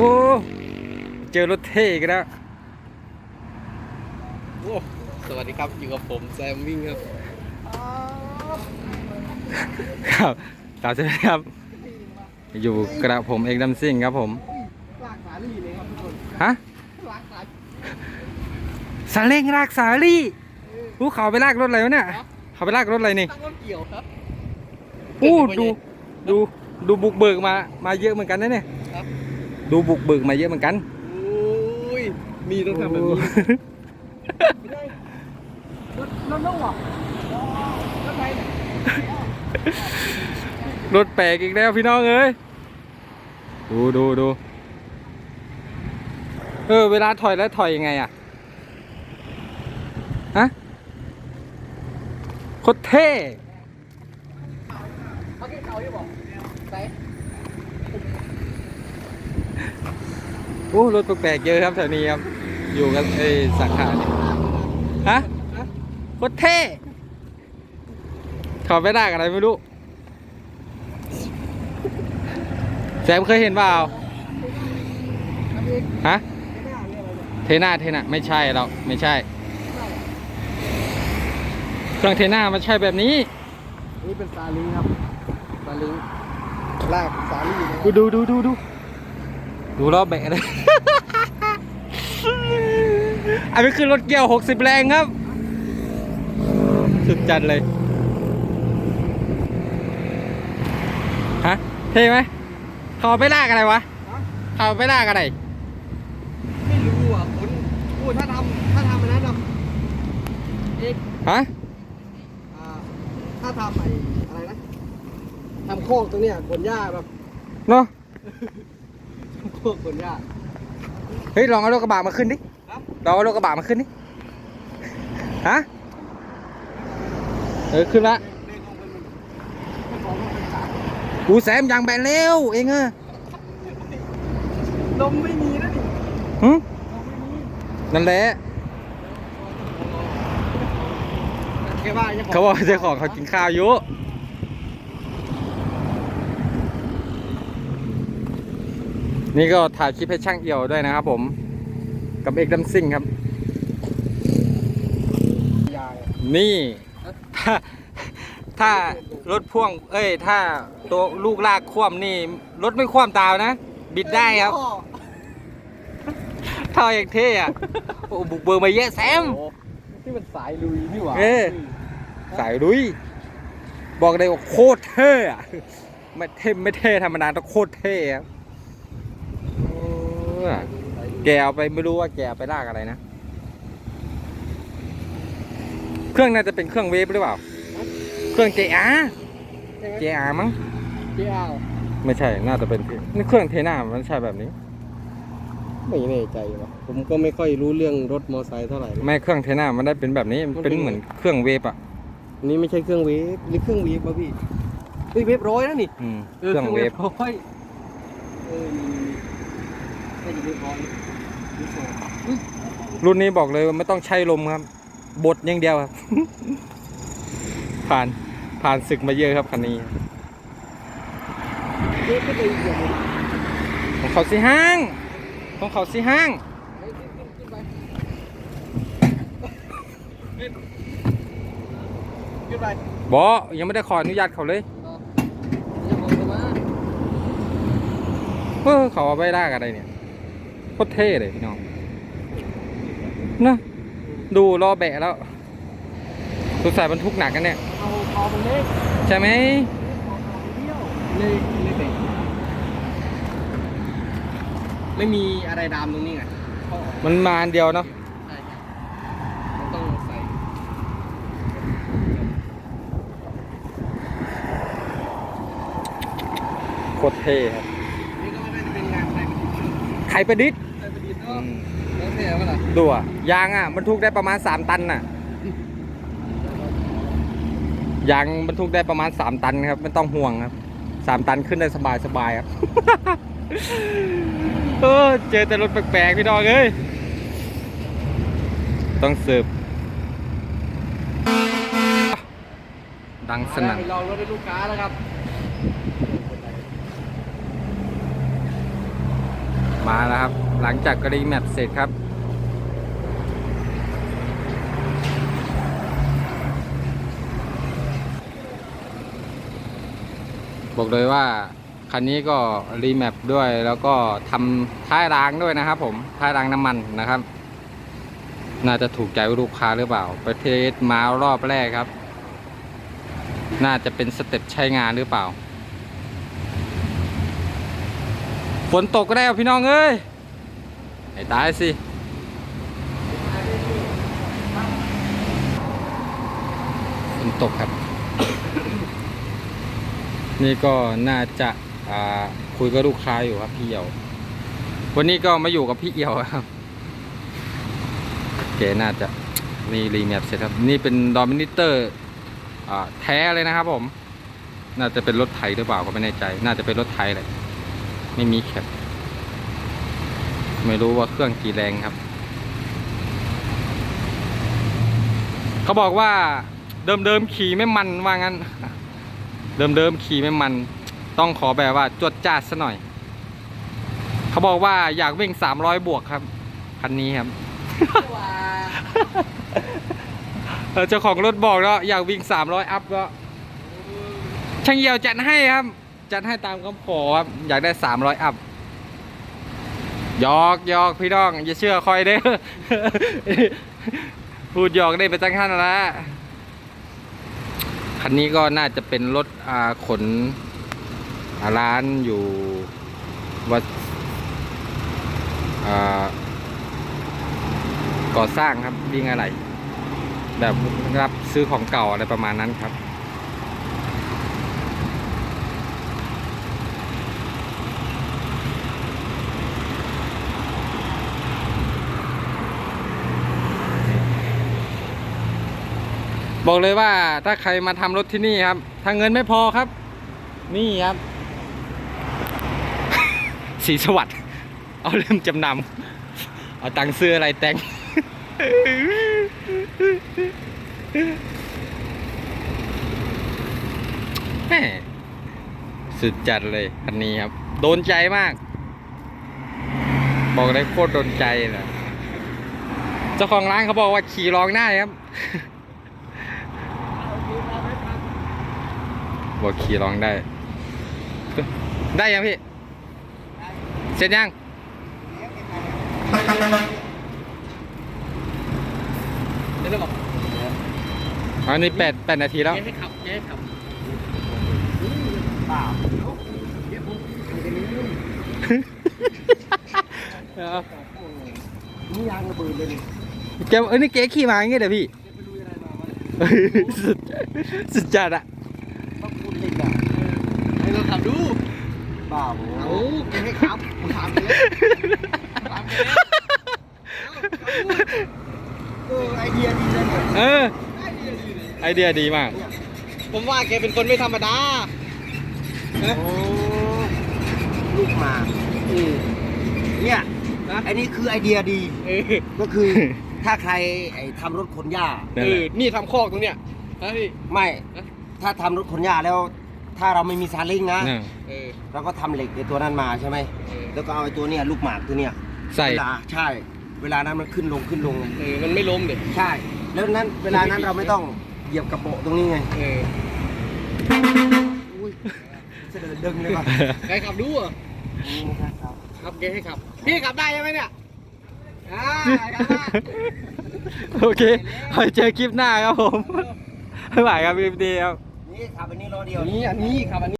โอ้ เจอรถเท่อีกันแล้วโอ้สวัสดีครับ อยู่กับผมแซมวิ่งครับ ครับสาวใช่ไหมครับ อยู่กระผมเอกดัมซิ่งครับผมลากสาลี่เลยครับทุกคนฮะลากสาสาเล้งลากสาลี่อู้เขาไปลากรถอะไรวะเนี่ยเขาไปลากรถอะไรนี่ตั้งรถเกี่ยวครับอู้ดูดูดูบุกเบิกมามาเยอะเหมือนกันนะเนี่ยครับ ดูบุกเบิกมาเยอะเหมือนกันโอ้ยมีต้องทำแบบนี้ไม่ได้รถรถลูกอะรถไฟเนี่ยรถแปลกอีกแล้วพี่น้องเอ้ยดูดูดูเออเวลาถอยแล้วถอยยังไงอะฮะโคตรเท่ เมื่อกี้เขาที่บอกไหน โอ้รถแปลกๆเยอะครับแถวนี้ครับ อยู่กันไอ้สาขาเนี่ยฮะโคตรเท่เขาไปได้อะไรไม่รู้แซมเคยเห็นเปล่าทำเองฮะไม่น่าเรียกอะไรเนี่ยเทน่าเทน่าไม่ใช่เราไม่ใช่ เครื่องเทน่ามันใช่แบบนี้ นี่เป็นซาลิงครับซาลิงลากสาลี่เลยดูดูดูดูดู ดูรอบแบะเลย อันนี้คือรถเกี่ยว 60 แรงครับ สุดจัดเลย ฮะ เท่ไหมเขาเอาไปลากอะไรวะฮะเขาเอาไปลากอะไร ไม่รู้อะคุณพูดถ้าทำถ้าทำอันนั้นนะเอกฮะอ่าถ้าทำไอ้อะไรนะทำโคกตรงเนี้ยขนหญ้าแบบ เนาะ ทำโคกขนหญ้าเฮ้ยลองเอารถกระบะมาขึ้นดิครับลองเอารถกระบะมาขึ้นดิฮะเออขึ้นละเล่นของมันมันของมันเป็นสายกูแซมยางแบนเร็วเองอะลมไม่มีนะนี่หึลมไม่มีนั่นแหละแค่ว่าจะเขาบอกเจ้าของเขากินข้าวอยู่ นี่ก็ถ่ายคลิปให้ช่างเอี่ยวด้วยนะครับผม กับเอกดัมซิ่งครับยายนี่ถ้าถ้ารถพ่วง เอ้ย ถ้าตัวลูกลากคว่ำนี่ รถไม่คว่ำตามนะ บิดได้ครับท่ออย่างเท่อะโอ้บุกเบิกมาเยอะแซมโอ้ที่มันสายลุยนี่หว่าเออสายลุย บอกเลยว่าโคตรเท่อะไม่เท่ไม่เท่ธรรมดาต้องโคตรเท่ครับเอ อแกเอาไปไม่รู้ว่าแกเอาไปลากอะไรนะ เครื่องน่าจะเป็นเครื่องเวฟหรือเปล่า เครื่อง JR ใช่ไหม JR มั้งเจ้าไม่ใช่ น่าจะเป็นนี่เครื่องเทน่ามันใช่แบบนี้ ไม่แน่ใจว่ะผมก็ไม่ค่อยรู้เรื่องรถมอไซค์เท่าไหร่นะไม่เครื่องเทน่ามันได้เป็นแบบนี้มันเป็เป็นนเหมือนเครื่องเวฟอะอันนี้ไม่ใช่เครื่องเวฟหรือเครื่องเวฟป่ะพี่เฮ้ยเวฟร้อยนะนี่อืมเครื่องเวฟร้อยเออ รุ่นนี้บอกเลยว่าไม่ต้องใช้ลมครับ บดอย่างเดียวครับ ผ่านผ่านศึกมาเยอะครับคันนี้เวฟก็ไปอีกอย่างหนึ่งของเขาสิห้าง ของเขาสิห้างบอยังไม่ได้ขออนุญาตเขาเลยเออเขาเอาไปลากอะไรเนี่ย ตรเท่เลยพี่น้องนะดูรอแบะแล้วสงสัยบรรทุกหนักกันเนี่ยเอาเอาตรงนี้ใช่ไหมเลยเลยเบรกไม่มีอะไรดามตรงนี้ไงเข้าออกมันมาอันเดียวเนาะใช่ครับมันต้องใส่โคตรเท่ครับนี่ก็ไม่ได้เป็นงานใส่ใครประดิษฐ์ แล้วเท่ไหมล่ะดูอะยางอะบรรทุกได้ประมาณ 3 ตันน่ะยางบรรทุกได้ประมาณ 3 ตันครับไม่ต้องห่วงครับ 3 ตันขึ้นได้สบายสบายครับเออเจอแต่รถแปลกๆพี่น้องเอ้ยต้องเสิร์ฟดังสนั่นไปลองรถให้ลูกค้าแล้วครับ มาแล้วครับ หลังจากกรีแมปเสร็จครับ บอกเลยว่าคันนี้ก็รีแมปด้วยแล้วก็ทำท้ายรางด้วยนะครับ ผมท้ายรางน้ำมันนะครับ น่าจะถูกใจลูกค้าหรือเปล่า ประเทศมารอบแรกครับ น่าจะเป็นสเต็ปใช้งานหรือเปล่า ฝนตกก็ได้วพี่น้องเอ้ยไอ้ตายสิฝนตกครับ นี่ก็น่าจะอ่าคุยกับลูกค้าอยู่ครับพี่เอี่ยว วันนี้ก็มาอยู่กับพี่เอี่ยวครับเก๋น่าจะนี่รีแมปเสร็จครับ นี่เป็นดอมินิเตอร์อ่าแท้เลยนะครับผม น่าจะเป็นรถไถหรือเปล่าก็ไม่แน่ใจ น่าจะเป็นรถไถเลย ไม่มีแคปไม่รู้ว่าเครื่องกี่แรงครับ เขาบอกว่าเดิมเดิมๆขี่ไม่มันว่างั้นเดิมเดิมๆขี่ไม่มัน ต้องขอแบบว่าจวดจ้าดซะหน่อย เขาบอกว่าอยากวิ่งสามร้อยบวกครับ คันนี้ครับเออเจ้าของรถบอกแล้วอยากวิ่งสามร้อยอัพก็ช่างเหี่ยวจัดให้ครับ จัดให้ตามคำขอครับอยากได้สามร้อยอัพยอกยอกพี่น้อง อย่าเชื่อคอยเด้อพูดยอกได้ไปตั้งท่านล้วคันนี้ก็น่าจะเป็นรถอาขนอาร้านอยู่วัดก่อสร้างครับวิ่งอะไร แบบรับซื้อของเก่าอะไรประมาณนั้นครับ บอกเลยว่าถ้าใครมาทำรถที่นี่ครับ ถ้าเงินไม่พอครับ นี่ครับ สีสวัสดิ์เอาเริ่มจำนำเอาตังค์ซื้ออะไรแต่งแม่สุดจัดเลยคันนี้ครับ โดนใจมาก บอกเลยโคตรโดนใจเลยเจ้าของร้านเขาบอกว่าขี่ลองได้ครับ บอกขี่ลองได้ ได้ยังพี่ เสร็จยัง เดี๋ยวเราบอกอันนี้แปดแปดนาทีแล้วเจ๊ให้ขับเจ๊ให้ขับเปล่าเดี๋ยวผมมันจะมีนู่นนี่ยางระเบิดเลยนี่แกเอ้ยนี่เก๋ขี่มาอย่างเงี้ยเดี๋ยวพี่ไม่รู้อะไรมามันสุดสุดจัดอะ ต้องพูดอะให้เราขับดูเปล่าโอ้เจ๊ให้ขับผมถามไปแล้วถามไปแล้วเอเอไอเดียดีจังเลยเออไอเดียดีเลยไอเดียดีมาก ผมว่าแกเป็นคนไม่ธรรมดาโอ้ลูกมาอืมเนี่ยนะไอ้นี่คือไอเดียดีก็คือถ้าใครไอ้ทำรถขนหญ้านี่ทำคอกตรงเนี้ยไม่ ถ้าทำรถขนหญ้าแล้ว ถ้าเราไม่มีซาเล้งนะนั่นเออเราก็ทำเหล็กไอ้ตัวนั้นมาใช่ไหมเออแล้วก็เอาไอ้ตัวเนี้ยลูกหมากตัวเนี้ยใส่ เวลาใช่ เวลานั้นมันขึ้นลงขึ้นลงไงเออมันไม่ล้มเด็ใช่ แล้วนั้นเวลานั้นเราไม่ต้องเหยียบกระโปะตรงนี้ไงเอออุ้ยเสด็จดึงเลยป่ะใครขับดูอะนี่นะครับขับแกให้ขับ พี่ขับได้ใช่ไหมเนี่ยอ่าขับได้โอเคไว้เจอคลิปหน้าครับผมบ๊ายบายครับพี่ดีครับนี่ ขับอันนี้ล้อเดียว นี่อันนี้ขับอันนี้